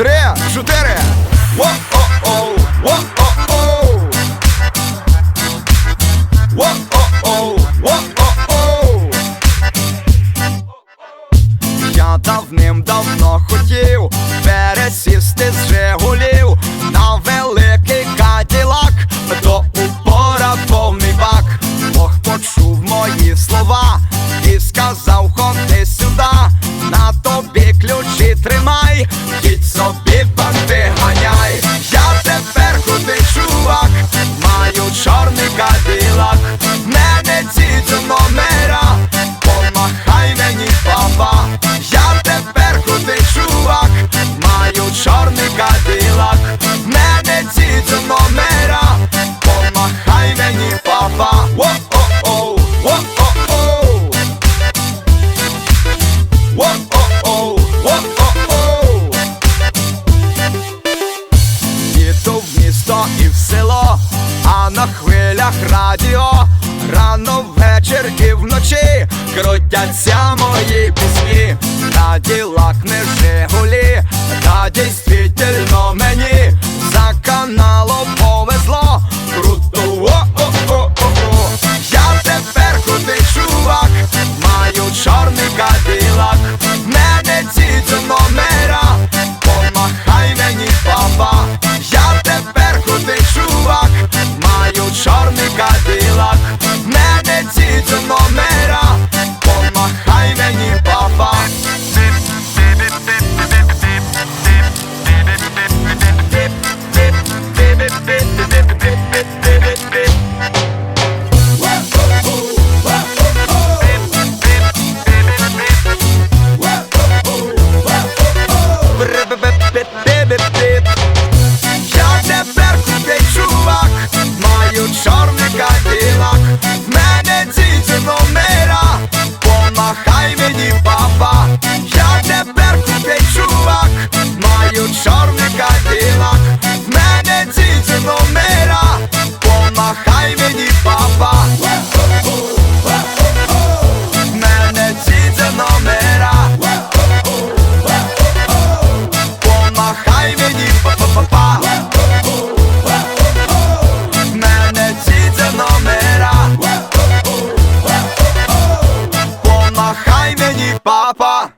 Три, чотири. Во-о-оу, во-о-оу. Во-о-оу, во-о-оу. Я давним-давно хотів мої слова і сказав, ходи сюди, на тобі ключі тримай, їдь собі банди ганяй. Я тепер крутий чувак, маю чорний каділак, мене ці номера, помахай мені папа, я тепер крутий чувак, маю чорний каділак, мене ці номера, помахай мені папа, в село, а на хвилях радіо. Рано ввечір і вночі крутяться мої пісні, на ділах не Помахай мені папа